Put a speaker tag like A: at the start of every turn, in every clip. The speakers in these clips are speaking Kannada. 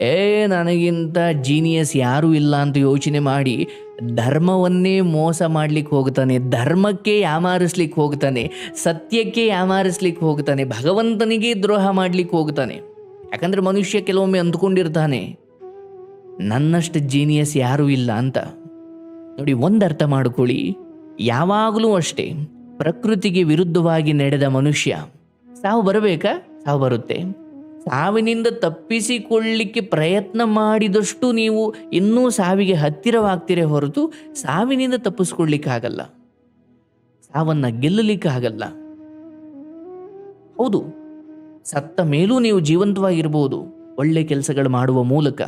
A: ಏ, ನನಗಿಂತ ಜೀನಿಯಸ್ ಯಾರೂ ಇಲ್ಲ ಅಂತ ಯೋಚನೆ ಮಾಡಿ ಧರ್ಮವನ್ನೇ ಮೋಸ ಮಾಡ್ಲಿಕ್ಕೆ ಹೋಗ್ತಾನೆ, ಧರ್ಮಕ್ಕೆ ಯಾಮಾರಿಸ್ಲಿಕ್ಕೆ ಹೋಗ್ತಾನೆ, ಸತ್ಯಕ್ಕೆ ಯಾಮಾರಿಸ್ಲಿಕ್ಕೆ ಹೋಗ್ತಾನೆ, ಭಗವಂತನಿಗೆ ದ್ರೋಹ ಮಾಡ್ಲಿಕ್ಕೆ ಹೋಗ್ತಾನೆ. ಯಾಕಂದರೆ ಮನುಷ್ಯ ಕೆಲವೊಮ್ಮೆ ಅಂದುಕೊಂಡಿರ್ತಾನೆ, ನನ್ನಷ್ಟು ಜೀನಿಯಸ್ ಯಾರೂ ಇಲ್ಲ ಅಂತ. ನೋಡಿ ಒಂದು ಅರ್ಥ ಮಾಡ್ಕೊಳ್ಳಿ, ಯಾವಾಗಲೂ ಅಷ್ಟೇ ಪ್ರಕೃತಿಗೆ ವಿರುದ್ಧವಾಗಿ ನಡೆದ ಮನುಷ್ಯ, ಸಾವು ಬರಬೇಕಾ? ಸಾವು ಬರುತ್ತೆ. ಸಾವಿನಿಂದ ತಪ್ಪಿಸಿಕೊಳ್ಳಿಕ್ಕೆ ಪ್ರಯತ್ನ ಮಾಡಿದಷ್ಟು ನೀವು ಇನ್ನೂ ಸಾವಿಗೆ ಹತ್ತಿರವಾಗ್ತೀರೇ ಹೊರತು ಸಾವಿನಿಂದ ತಪ್ಪಿಸ್ಕೊಳ್ಳಿಕ್ಕಾಗಲ್ಲ. ಸಾವನ್ನ ಗೆಲ್ಲಲಿಕ್ಕಾಗಲ್ಲ. ಹೌದು, ಸತ್ತ ಮೇಲೂ ನೀವು ಜೀವಂತವಾಗಿರ್ಬೋದು, ಒಳ್ಳೆ ಕೆಲಸಗಳು ಮಾಡುವ ಮೂಲಕ.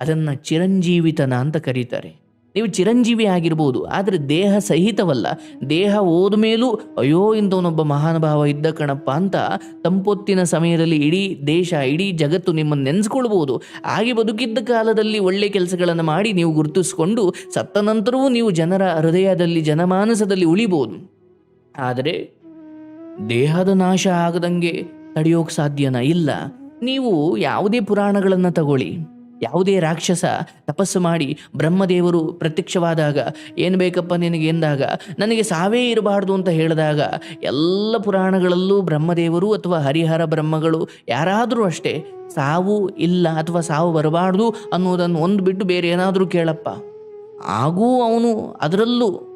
A: ಅದನ್ನು ಚಿರಂಜೀವಿತನ ಅಂತ ಕರೀತಾರೆ. ನೀವು ಚಿರಂಜೀವಿ ಆಗಿರ್ಬೋದು, ಆದರೆ ದೇಹ ಸಹಿತವಲ್ಲ. ದೇಹ ಹೋದ ಮೇಲೂ, ಅಯ್ಯೋ, ಇಂಥವನೊಬ್ಬ ಮಹಾನುಭಾವ ಇದ್ದ ಕಣಪ್ಪ ಅಂತ ತಂಪೊತ್ತಿನ ಸಮಯದಲ್ಲಿ ಇಡೀ ದೇಶ, ಇಡೀ ಜಗತ್ತು ನಿಮ್ಮನ್ನು ನೆನೆಸ್ಕೊಳ್ಬೋದು. ಹಾಗೆ ಬದುಕಿದ್ದ ಕಾಲದಲ್ಲಿ ಒಳ್ಳೆ ಕೆಲಸಗಳನ್ನು ಮಾಡಿ ನೀವು ಗುರುತಿಸಿಕೊಂಡು, ಸತ್ತ ನಂತರವೂ ನೀವು ಜನರ ಹೃದಯದಲ್ಲಿ, ಜನಮಾನಸದಲ್ಲಿ ಉಳಿಬೋದು. ಆದರೆ ದೇಹದ ನಾಶ ಆಗದಂಗೆ ತಡೆಯೋಕೆ ಸಾಧ್ಯನ ಇಲ್ಲ. ನೀವು ಯಾವುದೇ ಪುರಾಣಗಳನ್ನು ತಗೊಳ್ಳಿ. ಯಾವುದೇ ರಾಕ್ಷಸ ತಪಸ್ಸು ಮಾಡಿ ಬ್ರಹ್ಮದೇವರು ಪ್ರತ್ಯಕ್ಷವಾದಾಗ, ಏನು ಬೇಕಪ್ಪ ನಿನಗೆ? ಎಂದಾಗ, ನನಗೆ ಸಾವೇ ಇರಬಾರ್ದು ಅಂತ ಹೇಳಿದಾಗ, ಎಲ್ಲ ಪುರಾಣಗಳಲ್ಲೂ ಬ್ರಹ್ಮದೇವರು ಅಥವಾ ಹರಿಹರ ಬ್ರಹ್ಮಗಳು ಯಾರಾದರೂ ಅಷ್ಟೇ, ಸಾವು ಇಲ್ಲ ಅಥವಾ ಸಾವು ಬರಬಾರ್ದು ಅನ್ನೋದನ್ನು ಒಂದು ಬಿಟ್ಟು ಬೇರೆ ಏನಾದರೂ ಕೇಳಪ್ಪ. ಆಗೂ ಅವನು ಅದರಲ್ಲೂ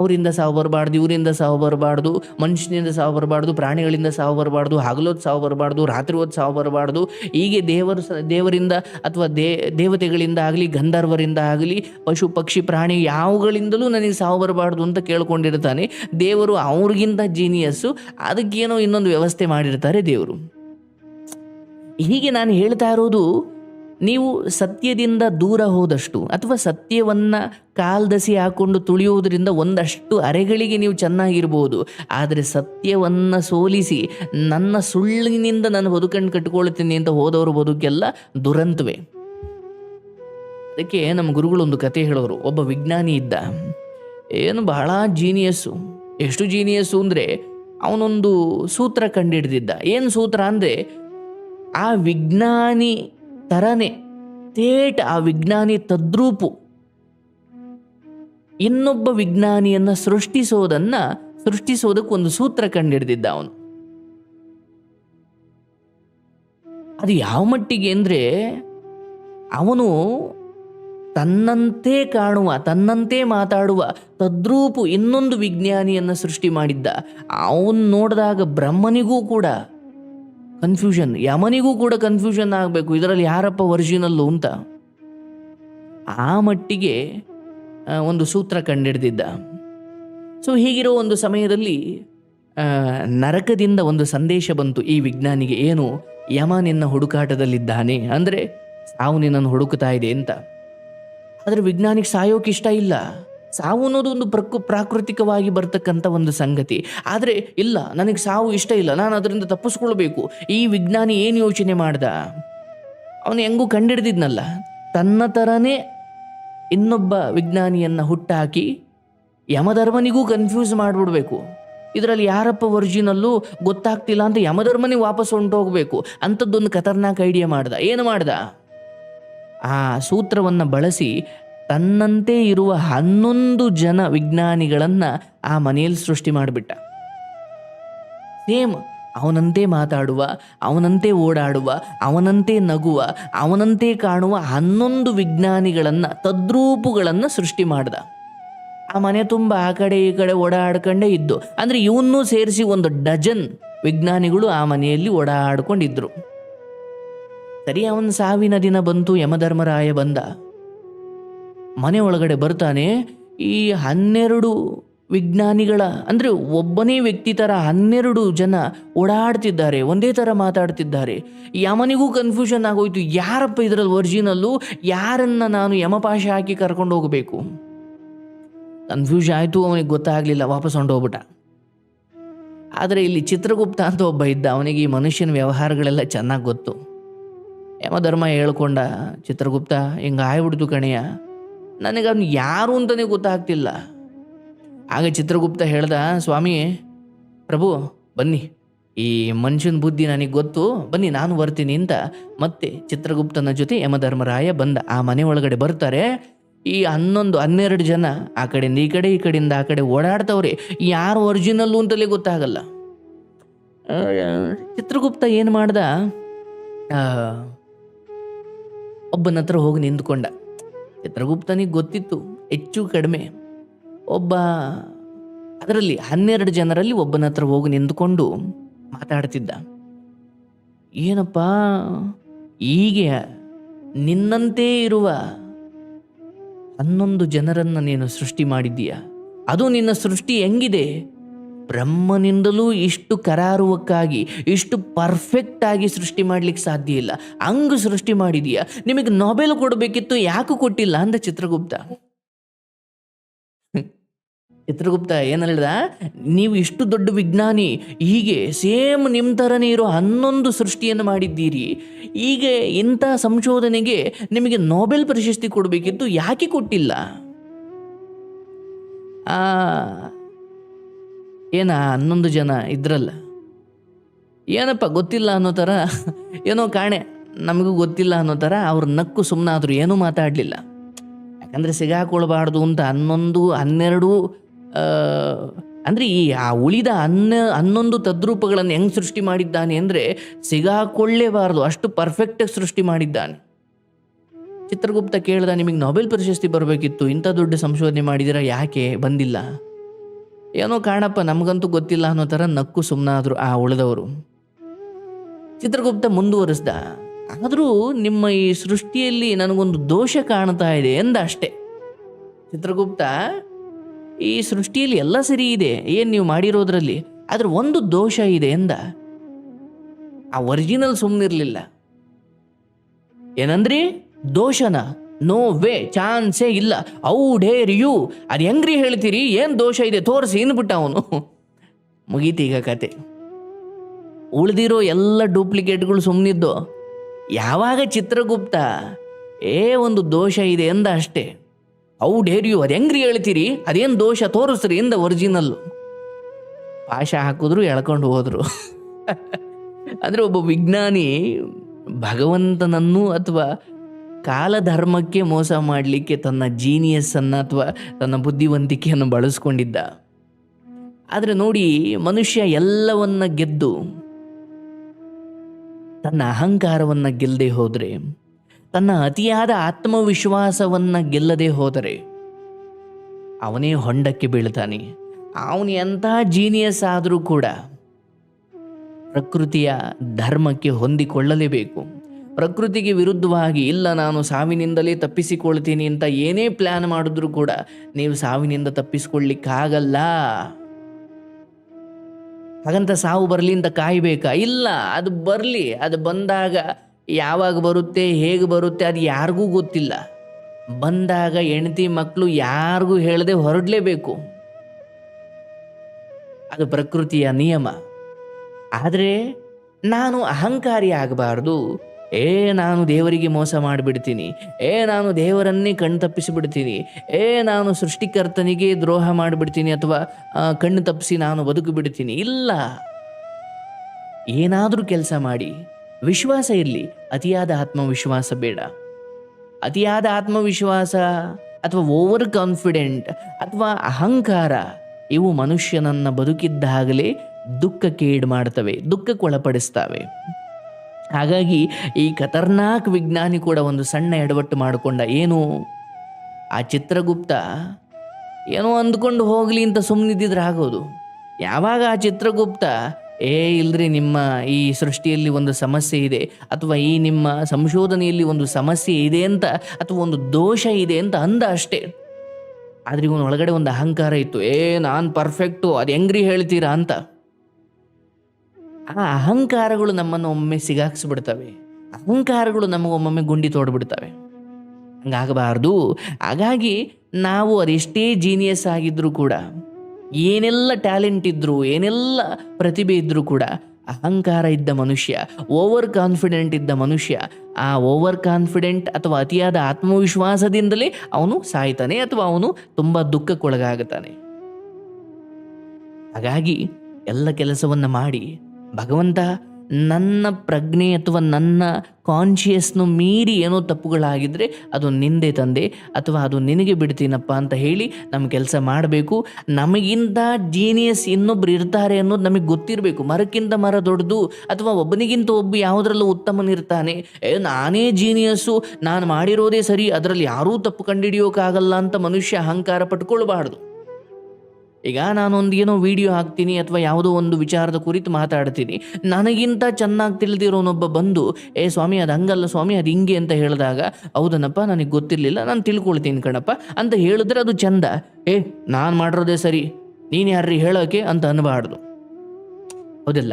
A: ಅವರಿಂದ ಸಾವು ಬರಬಾರ್ದು, ಇವರಿಂದ ಸಾವು ಬರಬಾರ್ದು, ಮನುಷ್ಯನಿಂದ ಸಾವು ಬರಬಾರ್ದು, ಪ್ರಾಣಿಗಳಿಂದ ಸಾವು ಬರಬಾರ್ದು, ಹಗಲೊತ್ತು ಸಾವು ಬರಬಾರ್ದು, ರಾತ್ರಿ ಹೊತ್ತು ಸಾವು ಬರಬಾರ್ದು. ಹೀಗೆ ದೇವರು ದೇವರಿಂದ ಅಥವಾ ದೇ, ದೇವತೆಗಳಿಂದ ಆಗಲಿ, ಗಂಧರ್ವರಿಂದ ಆಗಲಿ, ಪಶು, ಪಕ್ಷಿ, ಪ್ರಾಣಿ ಯಾವುಗಳಿಂದಲೂ ನನಗೆ ಸಾವು ಬರಬಾರ್ದು ಅಂತ ಕೇಳ್ಕೊಂಡಿರ್ತಾನೆ. ದೇವರು ಅವ್ರಿಗಿಂತ ಜೀನಿಯಸ್ಸು. ಅದಕ್ಕೇನೋ ಇನ್ನೊಂದು ವ್ಯವಸ್ಥೆ ಮಾಡಿರ್ತಾರೆ ದೇವರು. ಹೀಗೆ ನಾನು ಹೇಳ್ತಾ ಇರೋದು ನೀವು ಸತ್ಯದಿಂದ ದೂರ ಹೋದಷ್ಟು ಅಥವಾ ಸತ್ಯವನ್ನು ಕಾಲ್ದಸಿ ಹಾಕೊಂಡು ತುಳಿಯುವುದರಿಂದ ಒಂದಷ್ಟು ಅರೆಗಳಿಗೆ ನೀವು ಚೆನ್ನಾಗಿರ್ಬೋದು. ಆದರೆ ಸತ್ಯವನ್ನು ಸೋಲಿಸಿ ನನ್ನ ಸುಳ್ಳಿನಿಂದ ನಾನು ಬದುಕನ್ನು ಕಟ್ಕೊಳ್ತೀನಿ ಅಂತ ಹೋದವರು ಬದುಕೆಲ್ಲ ದುರಂತವೇ. ಅದಕ್ಕೆ ನಮ್ಮ ಗುರುಗಳು ಒಂದು ಕತೆ ಹೇಳೋರು, ಒಬ್ಬ ವಿಜ್ಞಾನಿ ಇದ್ದ. ಏನು ಬಹಳ ಜೀನಿಯಸ್ಸು. ಎಷ್ಟು ಜೀನಿಯಸ್ಸು ಅಂದರೆ ಅವನೊಂದು ಸೂತ್ರ ಕಂಡುಹಿಡ್ದಿದ್ದ ಏನು ಸೂತ್ರ ಅಂದರೆ ಆ ವಿಜ್ಞಾನಿ ಥರನೇ ತೇಟ್ ಆ ವಿಜ್ಞಾನಿ ತದ್ರೂಪು. ಇನ್ನೊಬ್ಬ ವಿಜ್ಞಾನಿಯನ್ನು ಸೃಷ್ಟಿಸೋದನ್ನ ಸೃಷ್ಟಿಸೋದಕ್ಕೆ ಒಂದು ಸೂತ್ರ ಕಂಡಿಡ್ದಿದ್ದ ಅವನು. ಅದು ಯಾವ ಮಟ್ಟಿಗೆ ಅಂದರೆ ಅವನು ತನ್ನಂತೆ ಕಾಣುವ, ತನ್ನಂತೆ ಮಾತಾಡುವ ತದ್ರೂಪು ಇನ್ನೊಂದು ವಿಜ್ಞಾನಿಯನ್ನು ಸೃಷ್ಟಿ ಮಾಡಿದ್ದ. ಅವನು ನೋಡಿದಾಗ ಬ್ರಹ್ಮನಿಗೂ ಕೂಡ ಕನ್ಫ್ಯೂಷನ್ ಯಮನಿಗೂ ಕೂಡ ಕನ್ಫ್ಯೂಷನ್ ಆಗಬೇಕು. ಇದರಲ್ಲಿ ಯಾರಪ್ಪ ಒರಿಜಿನಲ್ಲು ಅಂತ? ಆ ಮಟ್ಟಿಗೆ ಒಂದು ಸೂತ್ರ ಕಂಡಿಡ್ದಿದ್ದ. ಸೊ ಹೀಗಿರೋ ಒಂದು ಸಮಯದಲ್ಲಿ ನರಕದಿಂದ ಒಂದು ಸಂದೇಶ ಬಂತು ಈ ವಿಜ್ಞಾನಿಗೆ. ಏನು? ಯಮ ನಿನ್ನ ಹುಡುಕಾಟದಲ್ಲಿದ್ದಾನೆ. ಅಂದರೆ, ಸಾವು ನಿನ್ನನ್ನು ಹುಡುಕ್ತಾ ಇದೆ ಅಂತ. ಆದರೆ ವಿಜ್ಞಾನಿಗೆ ಸಾಯೋಕೆ ಇಷ್ಟ ಇಲ್ಲ. ಸಾವು ಅನ್ನೋದು ಒಂದು ಪ್ರಕೃ, ಪ್ರಾಕೃತಿಕವಾಗಿ ಬರ್ತಕ್ಕಂಥ ಒಂದು ಸಂಗತಿ. ಆದರೆ ಇಲ್ಲ, ನನಗೆ ಸಾವು ಇಷ್ಟ ಇಲ್ಲ. ನಾನು ಅದರಿಂದ ತಪ್ಪಿಸ್ಕೊಳ್ಬೇಕು. ಈ ವಿಜ್ಞಾನಿ ಏನು ಯೋಚನೆ ಮಾಡ್ದ? ಅವನು ಹೆಂಗೂ ಕಂಡಿಡ್ದಿದ್ನಲ್ಲ. ತನ್ನ ಥರನೇ ಇನ್ನೊಬ್ಬ ವಿಜ್ಞಾನಿಯನ್ನು ಹುಟ್ಟಾಕಿ ಯಮಧರ್ಮನಿಗೂ ಕನ್ಫ್ಯೂಸ್ ಮಾಡಿಬಿಡ್ಬೇಕು. ಇದರಲ್ಲಿ ಯಾರಪ್ಪ ಒರಿಜಿನಲ್ಲು ಗೊತ್ತಾಗ್ತಿಲ್ಲ ಅಂತ ಯಮಧರ್ಮನಿಗೆ ವಾಪಸ್ ಹೊಂಟೋಗ್ಬೇಕು. ಅಂಥದ್ದೊಂದು ಖತರ್ನಾಕ್ ಐಡಿಯಾ ಮಾಡ್ದ. ಏನು ಮಾಡ್ದ? ಆ ಸೂತ್ರವನ್ನು ಬಳಸಿ ತನ್ನಂತೆ ಇರುವ ಹನ್ನೊಂದು ಜನ ವಿಜ್ಞಾನಿಗಳನ್ನು ಆ ಮನೆಯಲ್ಲಿ ಸೃಷ್ಟಿ ಮಾಡಿಬಿಟ್ಟ. ಸೇಮ್ ಅವನಂತೆ ಮಾತಾಡುವ, ಅವನಂತೆ ಓಡಾಡುವ, ಅವನಂತೆ ನಗುವ, ಅವನಂತೆ ಕಾಣುವ ಹನ್ನೊಂದು ವಿಜ್ಞಾನಿಗಳನ್ನು, ತದ್ರೂಪುಗಳನ್ನು ಸೃಷ್ಟಿ ಮಾಡ್ದ. ಆ ಮನೆ ತುಂಬ ಆ ಕಡೆ ಈ ಕಡೆ ಓಡಾಡ್ಕೊಂಡೇ ಇದ್ದು, ಅಂದರೆ ಇವನ್ನೂ ಸೇರಿಸಿ ಒಂದು ಡಜನ್ ವಿಜ್ಞಾನಿಗಳು ಆ ಮನೆಯಲ್ಲಿ ಓಡಾಡ್ಕೊಂಡಿದ್ರು. ಸರಿ, ಅವನ ಸಾವಿನ ದಿನ ಬಂತು, ಯಮಧರ್ಮರಾಯ ಬಂದ. ಮನೆ ಒಳಗಡೆ ಬರ್ತಾನೆ, ಈ ಹನ್ನೆರಡು ವಿಜ್ಞಾನಿಗಳ, ಅಂದರೆ ಒಬ್ಬನೇ ವ್ಯಕ್ತಿ ಥರ ಹನ್ನೆರಡು ಜನ ಓಡಾಡ್ತಿದ್ದಾರೆ, ಒಂದೇ ಥರ ಮಾತಾಡ್ತಿದ್ದಾರೆ. ಯಮನಿಗೂ ಕನ್ಫ್ಯೂಷನ್ ಆಗೋಯ್ತು, ಯಾರಪ್ಪ ಇದರಲ್ಲಿ ಒರಿಜಿನಲ್ಲು ಯಾರನ್ನು ನಾನು ಯಮಪಾಶ ಹಾಕಿ ಕರ್ಕೊಂಡು ಹೋಗಬೇಕು? ಕನ್ಫ್ಯೂಷನ್ ಆಯಿತು, ಅವನಿಗೆ ಗೊತ್ತಾಗಲಿಲ್ಲ, ವಾಪಸ್ ಹೊಂಟೋಗ್ಬಿಟ್ಟ. ಆದರೆ ಇಲ್ಲಿ ಚಿತ್ರಗುಪ್ತ ಅಂತ ಒಬ್ಬ ಇದ್ದ, ಅವನಿಗೆ ಈ ಮನುಷ್ಯನ ವ್ಯವಹಾರಗಳೆಲ್ಲ ಚೆನ್ನಾಗಿ ಗೊತ್ತು. ಯಮಧರ್ಮ ಹೇಳ್ಕೊಂಡ, ಚಿತ್ರಗುಪ್ತ ಹಿಂಗೆ ಆಯ್ಬಿಡ್ತು ಕಣೆಯ. ನನಗೆ ಅವನು ಯಾರು ಅಂತಲೇ ಗೊತ್ತಾಗ್ತಿಲ್ಲ. ಆಗ ಚಿತ್ರಗುಪ್ತ ಹೇಳ್ದ, ಸ್ವಾಮಿ, ಪ್ರಭು, ಬನ್ನಿ. ಈ ಮನುಷ್ಯನ ಬುದ್ಧಿ ನನಗೆ ಗೊತ್ತು. ಬನ್ನಿ, ನಾನು ಬರ್ತೀನಿ ಅಂತ. ಮತ್ತೆ ಚಿತ್ರಗುಪ್ತನ ಜೊತೆ ಯಮಧರ್ಮರಾಯ ಬಂದ. ಆ ಮನೆ ಒಳಗಡೆ ಬರ್ತಾರೆ. ಈ ಹನ್ನೊಂದು, ಹನ್ನೆರಡು ಜನ ಆ ಕಡೆಯಿಂದ, ಈ ಕಡೆ, ಈ ಕಡೆಯಿಂದ, ಆ ಕಡೆ ಓಡಾಡ್ತವ್ರೆ. ಯಾರು ಒರಿಜಿನಲ್ಲು ಅಂತಲೇ ಗೊತ್ತಾಗಲ್ಲ. ಚಿತ್ರಗುಪ್ತ ಏನು ಮಾಡ್ದ? ಒಬ್ಬನ ಹತ್ರ ಹೋಗಿ ನಿಂತ್ಕೊಂಡ. ಚಿತ್ರಗುಪ್ತನಿಗೆ ಗೊತ್ತಿತ್ತು, ಹೆಚ್ಚು ಕಡಿಮೆ. ಒಬ್ಬ, ಅದರಲ್ಲಿ ಹನ್ನೆರಡು ಜನರಲ್ಲಿ ಒಬ್ಬನ ಹತ್ರ ಹೋಗಿ ನಿಂತ್ಕೊಂಡು ಮಾತಾಡ್ತಿದ್ದ. ಏನಪ್ಪ, ಹೀಗೆ ನಿನ್ನಂತೆ ಇರುವ ಹನ್ನೊಂದು ಜನರನ್ನು ನೀನು ಸೃಷ್ಟಿ ಮಾಡಿದ್ದೀಯ? ಅದು ನಿನ್ನ ಸೃಷ್ಟಿ ಹೆಂಗಿದೆ? ಬ್ರಹ್ಮನಿಂದಲೂ ಇಷ್ಟು ಕರಾರುವಕ್ಕಾಗಿ, ಇಷ್ಟು ಪರ್ಫೆಕ್ಟ್ ಆಗಿ ಸೃಷ್ಟಿ ಮಾಡ್ಲಿಕ್ಕೆ ಸಾಧ್ಯ ಇಲ್ಲ. ಹಂಗ್ ಸೃಷ್ಟಿ ಮಾಡಿದೀಯಾ? ನಿಮಗೆ ನೊಬೆಲ್ ಕೊಡಬೇಕಿತ್ತು, ಯಾಕೆ ಕೊಟ್ಟಿಲ್ಲ ಅಂದ ಚಿತ್ರಗುಪ್ತ. ಚಿತ್ರಗುಪ್ತ, ಏನು ಹೇಳಿದ? ನೀವು ಇಷ್ಟು ದೊಡ್ಡ ವಿಜ್ಞಾನಿ, ಹೀಗೆ ಸೇಮ್ ನಿಮ್ಮ ಥರನೇ ಇರೋ ಹನ್ನೊಂದು ಸೃಷ್ಟಿಯನ್ನು ಮಾಡಿದ್ದೀರಿ. ಹೀಗೆ ಇಂಥ ಸಂಶೋಧನೆಗೆ ನಿಮಗೆ ನೊಬೆಲ್ ಪ್ರಶಸ್ತಿ ಕೊಡಬೇಕಿತ್ತು, ಯಾಕೆ ಕೊಟ್ಟಿಲ್ಲ? ಆ ಏನ ಹನ್ನೊಂದು ಜನ ಇದ್ರಲ್ಲ? ಏನಪ್ಪ ಗೊತ್ತಿಲ್ಲ ಅನ್ನೋ ಥರ, ಏನೋ ಕಾಣೆ ನಮಗೂ ಗೊತ್ತಿಲ್ಲ ಅನ್ನೋ ಥರ ಅವ್ರು ನಕ್ಕು ಸುಮ್ಮನಾದ್ರು ಏನೂ ಮಾತಾಡಲಿಲ್ಲ. ಯಾಕಂದರೆ ಸಿಗಾಕೊಳ್ಬಾರ್ದು ಅಂತ ಹನ್ನೊಂದು, ಹನ್ನೆರಡು ಅಂದರೆ ಈ ಆ ಉಳಿದ ಹನ್ನ, ಹನ್ನೊಂದು ತದ್ರೂಪಗಳನ್ನು ಹೆಂಗೆ ಸೃಷ್ಟಿ ಮಾಡಿದ್ದಾನೆ ಅಂದರೆ ಸಿಗಾಕೊಳ್ಳೇಬಾರದು, ಅಷ್ಟು ಪರ್ಫೆಕ್ಟಾಗಿ ಸೃಷ್ಟಿ ಮಾಡಿದ್ದಾನೆ. ಚಿತ್ರಗುಪ್ತ ಕೇಳ್ದ ನಿಮಗೆ ನೊಬೆಲ್ ಪ್ರಶಸ್ತಿ ಬರಬೇಕಿತ್ತು, ಇಂಥ ದೊಡ್ಡ ಸಂಶೋಧನೆ ಮಾಡಿದಿರ, ಯಾಕೆ ಬಂದಿಲ್ಲ? ಏನೋ ಕಾಣಪ್ಪ ನಮಗಂತೂ ಗೊತ್ತಿಲ್ಲ ಅನ್ನೋ ಥರ ನಕ್ಕು ಸುಮ್ಮನಾದರು ಆ ಉಳಿದವರು. ಚಿತ್ರಗುಪ್ತ ಮುಂದುವರಿಸ್ದ. ಆದರೂ ನಿಮ್ಮ ಈ ಸೃಷ್ಟಿಯಲ್ಲಿ ನನಗೊಂದು ದೋಷ ಕಾಣ್ತಾ ಇದೆ ಎಂದ ಅಷ್ಟೆ. ಚಿತ್ರಗುಪ್ತ, ಈ ಸೃಷ್ಟಿಯಲ್ಲಿ ಎಲ್ಲ ಸರಿ ಇದೆ, ಏನು ನೀವು ಮಾಡಿರೋದ್ರಲ್ಲಿ, ಆದರೆ ಒಂದು ದೋಷ ಇದೆ ಎಂದ. ಆ ಒರಿಜಿನಲ್ ಸುಮ್ಮನಿರಲಿಲ್ಲ ಏನಂದ್ರಿ? ದೋಷನ? ನೋ ವೇ, ಚಾನ್ಸೇ ಇಲ್ಲ. ಔ ಡೇರ್ ಯು. ಅದು ಹೆಂಗ್ರಿ ಹೇಳ್ತೀರಿ? ಏನು ದೋಷ ಇದೆ? ತೋರಿಸಿ. ಬಿಟ್ಟ ಅವನು. ಈಗ ಕತೆ. ಉಳಿದಿರೋ ಎಲ್ಲ ಡೂಪ್ಲಿಕೇಟ್ಗಳು ಸುಮ್ಮನಿದ್ದು ಯಾವಾಗ ಚಿತ್ರಗುಪ್ತ, ಏ ಒಂದು ದೋಷ ಇದೆ ಎಂದ ಅಷ್ಟೇ. ಅವು ಡೇರಿಯು ಅದು ಹೆಂಗ್ರಿ ಹೇಳ್ತೀರಿ? ಅದೇನು ದೋಷ? ತೋರಿಸ್ರಿ ಎಂದ ಒರಿಜಿನಲ್ಲು. ಪಾಶ ಹಾಕಿದ್ರು, ಎಳ್ಕೊಂಡು ಹೋದ್ರು. ಅಂದರೆ ಒಬ್ಬ ವಿಜ್ಞಾನಿ ಭಗವಂತನನ್ನು ಅಥವಾ ಕಾಲಧರ್ಮಕ್ಕೆ ಮೋಸ ಮಾಡಲಿಕ್ಕೆ ತನ್ನ ಜೀನಿಯಸ್ಸನ್ನು ಅಥವಾ ತನ್ನ ಬುದ್ಧಿವಂತಿಕೆಯನ್ನು ಬಳಸ್ಕೊಂಡಿದ್ದ. ಆದರೆ ನೋಡಿ, ಮನುಷ್ಯ ಎಲ್ಲವನ್ನ ಗೆದ್ದು, ತನ್ನ ಅಹಂಕಾರವನ್ನು ಗೆಲ್ಲದೆ ಹೋದರೆ, ತನ್ನ ಅತಿಯಾದ ಆತ್ಮವಿಶ್ವಾಸವನ್ನು ಗೆಲ್ಲದೆ ಹೋದರೆ, ಅವನೇ ಹೊಂಡಕ್ಕೆ ಬೀಳ್ತಾನೆ. ಅವನು ಎಂಥ ಜೀನಿಯಸ್ ಆದರೂ ಕೂಡ ಪ್ರಕೃತಿಯ ಧರ್ಮಕ್ಕೆ ಹೊಂದಿಕೊಳ್ಳಲೇಬೇಕು. ಪ್ರಕೃತಿಗೆ ವಿರುದ್ಧವಾಗಿ, ಇಲ್ಲ, ನಾನು ಸಾವಿನಿಂದಲೇ ತಪ್ಪಿಸಿಕೊಳ್ತೀನಿ ಅಂತ ಏನೇ ಪ್ಲ್ಯಾನ್ ಮಾಡಿದ್ರೂ ಕೂಡ ನೀವು ಸಾವಿನಿಂದ ತಪ್ಪಿಸ್ಕೊಳ್ಳಿಕ್ಕಾಗಲ್ಲ. ಹಾಗಂತ ಸಾವು ಬರಲಿ ಅಂತ ಕಾಯಬೇಕಾ? ಇಲ್ಲ, ಅದು ಬರಲಿ. ಅದು ಬಂದಾಗ ಯಾವಾಗ ಬರುತ್ತೆ, ಹೇಗೆ ಬರುತ್ತೆ, ಅದು ಯಾರಿಗೂ ಗೊತ್ತಿಲ್ಲ. ಬಂದಾಗ ಹೆಂಡತಿ ಮಕ್ಕಳು ಯಾರಿಗೂ ಹೇಳದೆ ಹೊರಡಲೇಬೇಕು. ಅದು ಪ್ರಕೃತಿಯ ನಿಯಮ. ಆದರೆ ನಾನು ಅಹಂಕಾರಿ ಆಗಬಾರ್ದು. ಏ, ನಾನು ದೇವರಿಗೆ ಮೋಸ ಮಾಡಿಬಿಡ್ತೀನಿ. ಏ, ನಾನು ದೇವರನ್ನೇ ಕಣ್ಣು ತಪ್ಪಿಸಿಬಿಡ್ತೀನಿ. ಏ, ನಾನು ಸೃಷ್ಟಿಕರ್ತನಿಗೆ ದ್ರೋಹ ಮಾಡಿಬಿಡ್ತೀನಿ ಅಥವಾ ಕಣ್ಣು ತಪ್ಪಿಸಿ ನಾನು ಬದುಕು ಬಿಡ್ತೀನಿ ಇಲ್ಲ. ಏನಾದರೂ ಕೆಲಸ ಮಾಡಿ. ವಿಶ್ವಾಸ ಇರಲಿ. ಅತಿಯಾದ ಆತ್ಮವಿಶ್ವಾಸ ಬೇಡ. ಅತಿಯಾದ ಆತ್ಮವಿಶ್ವಾಸ ಅಥವಾ ಓವರ್ ಕಾನ್ಫಿಡೆಂಟ್ ಅಥವಾ ಅಹಂಕಾರ, ಇವು ಮನುಷ್ಯನನ್ನು ಬದುಕಿದ್ದಾಗಲೇ ದುಃಖಕ್ಕೆ ಈಡು ಮಾಡ್ತವೆ. ದುಃಖಕ್ಕೊಳಪಡಿಸ್ತವೆ ಹಾಗಾಗಿ ಈ ಖತರ್ನಾಕ್ ವಿಜ್ಞಾನಿ ಕೂಡ ಒಂದು ಸಣ್ಣ ಎಡವಟ್ಟು ಮಾಡಿಕೊಂಡ, ಏನು ಆ ಚಿತ್ರಗುಪ್ತ ಏನೋ ಅಂದ್ಕೊಂಡು ಹೋಗಲಿ ಅಂತ ಸುಮ್ಮನಿದ್ದಿದ್ರೆ ಆಗೋದು. ಯಾವಾಗ ಆ ಚಿತ್ರಗುಪ್ತ, ಏ, ಇಲ್ರಿ ನಿಮ್ಮ ಈ ಸೃಷ್ಟಿಯಲ್ಲಿ ಒಂದು ಸಮಸ್ಯೆ ಇದೆ ಅಥವಾ ಈ ನಿಮ್ಮ ಸಂಶೋಧನೆಯಲ್ಲಿ ಒಂದು ಸಮಸ್ಯೆ ಇದೆ ಅಂತ ಅಥವಾ ಒಂದು ದೋಷ ಇದೆ ಅಂತ ಅಂದ ಅಷ್ಟೇ. ಆದರೆ ಇವನ ಒಳಗಡೆ ಒಂದು ಅಹಂಕಾರ ಇತ್ತು, ಏ, ನಾನು ಪರ್ಫೆಕ್ಟು ಅದು ಹೆಂಗ್ರಿ ಹೇಳ್ತೀರಾ? ಅಂತ. ಆ ಅಹಂಕಾರಗಳು ನಮ್ಮನ್ನು ಒಮ್ಮೆ ಸಿಗಾಕ್ಸ್ಬಿಡ್ತವೆ. ಅಹಂಕಾರಗಳು ನಮಗೊಮ್ಮೊಮ್ಮೆ ಗುಂಡಿ ತೋಡ್ಬಿಡ್ತವೆ. ಹಂಗಾಗಬಾರ್ದು. ಹಾಗಾಗಿ ನಾವು ಅದೆಷ್ಟೇ ಜೀನಿಯಸ್ ಆಗಿದ್ದರೂ ಕೂಡ, ಏನೆಲ್ಲ ಟ್ಯಾಲೆಂಟ್ ಇದ್ರೂ, ಏನೆಲ್ಲ ಪ್ರತಿಭೆ ಇದ್ದರೂ ಕೂಡ, ಅಹಂಕಾರ ಇದ್ದ ಮನುಷ್ಯ ಓವರ್ ಕಾನ್ಫಿಡೆಂಟ್ ಇದ್ದ ಮನುಷ್ಯ, ಆ ಓವರ್ ಕಾನ್ಫಿಡೆಂಟ್ ಅಥವಾ ಅತಿಯಾದ ಆತ್ಮವಿಶ್ವಾಸದಿಂದಲೇ ಅವನು ಸಾಯ್ತಾನೆ ಅಥವಾ ಅವನು ತುಂಬ ದುಃಖಕ್ಕೊಳಗಾಗುತ್ತಾನೆ ಹಾಗಾಗಿ ಎಲ್ಲ ಕೆಲಸವನ್ನು ಮಾಡಿ ಭಗವಂತ ನನ್ನ ಪ್ರಜ್ಞೆ ಅಥವಾ ನನ್ನ ಕಾನ್ಷಿಯಸ್ನು ಮೀರಿ ಏನೋ ತಪ್ಪುಗಳಾಗಿದ್ದರೆ ಅದು ನಿಂದೆ ತಂದೆ ಅಥವಾ ಅದು ನಿನಗೆ ಬಿಡ್ತೀನಪ್ಪ ಅಂತ ಹೇಳಿ ನಮ್ಮ ಕೆಲಸ ಮಾಡಬೇಕು. ನಮಗಿಂತ ಜೀನಿಯಸ್ ಇನ್ನೊಬ್ರು ಇರ್ತಾರೆ ಅನ್ನೋದು ನಮಗೆ ಗೊತ್ತಿರಬೇಕು. ಮರಕ್ಕಿಂತ ಮರ ದೊಡ್ಡದು ಅಥವಾ ಒಬ್ಬನಿಗಿಂತ ಒಬ್ಬ ಯಾವುದರಲ್ಲೂ ಉತ್ತಮನಿರ್ತಾನೆ. ನಾನೇ ಜೀನಿಯಸ್ಸು ನಾನು ಮಾಡಿರೋದೇ ಸರಿ, ಅದರಲ್ಲಿ ಯಾರೂ ತಪ್ಪು ಕಂಡುಹಿಡಿಯೋಕ್ಕಾಗಲ್ಲ ಅಂತ ಮನುಷ್ಯ ಅಹಂಕಾರ ಪಟ್ಕೊಳ್ಬಾರ್ದು. ಈಗ ನಾನೊಂದು ಏನೋ ವಿಡಿಯೋ ಹಾಕ್ತೀನಿ ಅಥವಾ ಯಾವುದೋ ಒಂದು ವಿಚಾರದ ಕುರಿತು ಮಾತಾಡ್ತೀನಿ. ನನಗಿಂತ ಚೆನ್ನಾಗಿ ತಿಳಿದಿರೋನೊಬ್ಬ ಬಂದು, ಏ ಸ್ವಾಮಿ, ಅದು ಹಂಗಲ್ಲ ಸ್ವಾಮಿ, ಅದು ಹಿಂಗೆ ಅಂತ ಹೇಳಿದಾಗ, ಹೌದನಪ್ಪ, ನನಗೆ ಗೊತ್ತಿರಲಿಲ್ಲ, ನಾನು ತಿಳ್ಕೊಳ್ತೀನಿ ಕಣಪ್ಪ ಅಂತ ಹೇಳಿದ್ರೆ ಅದು ಚಂದ. ಏ, ನಾನು ಮಾಡಿರೋದೇ ಸರಿ, ನೀನು ಯಾರ್ರಿ ಹೇಳೋಕೆ? ಅಂತ ಅನ್ನಬಾರ್ದು ಹೌದಲ್ಲ?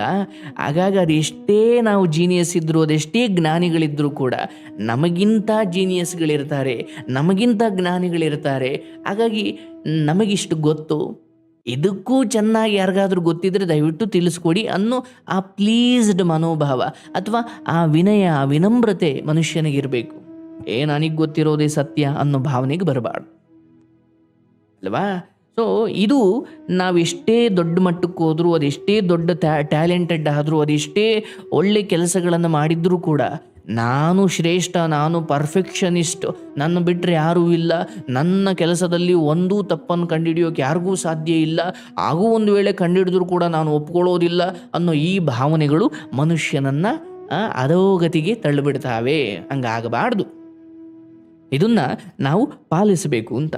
A: ಹಾಗಾಗಿ ಅದೆಷ್ಟೇ ನಾವು ಜೀನಿಯಸ್ ಇದ್ದರೂ ಅದೆಷ್ಟೇ ಜ್ಞಾನಿಗಳಿದ್ದರೂ ಕೂಡ, ನಮಗಿಂತ ಜೀನಿಯಸ್ಗಳಿರ್ತಾರೆ ನಮಗಿಂತ ಜ್ಞಾನಿಗಳಿರ್ತಾರೆ. ಹಾಗಾಗಿ, ನಮಗಿಷ್ಟು ಗೊತ್ತು. ಇದಕ್ಕೂ ಚೆನ್ನಾಗಿ ಯಾರಿಗಾದ್ರೂ ಗೊತ್ತಿದ್ದರೆ ದಯವಿಟ್ಟು ತಿಳಿಸ್ಕೊಡಿ ಅನ್ನೋ ಆ ಪ್ಲೀಸ್ಡ್ ಮನೋಭಾವ ಅಥವಾ ಆ ವಿನಯ, ಆ ವಿನಮ್ರತೆ ಮನುಷ್ಯನಿಗಿರಬೇಕು ಏ ನನಗೆ ಗೊತ್ತಿರೋದೇ ಸತ್ಯ ಅನ್ನೋ ಭಾವನೆಗೆ ಬರಬಾರ್ದು. ಅಲ್ವಾ? ಸೊ ಇದು ನಾವೆಷ್ಟೇ ದೊಡ್ಡ ಮಟ್ಟಕ್ಕೆ ಹೋದರೂ, ಅದೆಷ್ಟೇ ದೊಡ್ಡ ಟ್ಯಾಲೆಂಟೆಡ್ ಆದರೂ, ಅದೆಷ್ಟೇ ಒಳ್ಳೆ ಕೆಲಸಗಳನ್ನು ಮಾಡಿದ್ರೂ ಕೂಡ, ನಾನು ಶ್ರೇಷ್ಠ, ನಾನು ಪರ್ಫೆಕ್ಷನಿಸ್ಟ್ ನನ್ನ ಬಿಟ್ಟರೆ ಯಾರೂ ಇಲ್ಲ. ನನ್ನ ಕೆಲಸದಲ್ಲಿ ಒಂದೂ ತಪ್ಪನ್ನು ಕಂಡುಹಿಡಿಯೋಕೆ ಯಾರಿಗೂ ಸಾಧ್ಯ ಇಲ್ಲ. ಹಾಗೂ ಒಂದು ವೇಳೆ ಕಂಡುಹಿಡಿದ್ರೂ ಕೂಡ ನಾನು ಒಪ್ಕೊಳ್ಳೋದಿಲ್ಲ ಅನ್ನೋ ಈ ಭಾವನೆಗಳು ಮನುಷ್ಯನನ್ನು ಅಧೋಗತಿಗೆ ತಳ್ಳಿಬಿಡ್ತಾವೆ. ಹಂಗಾಗಬಾರ್ದು. ಇದನ್ನು ನಾವು ಪಾಲಿಸಬೇಕು ಅಂತ.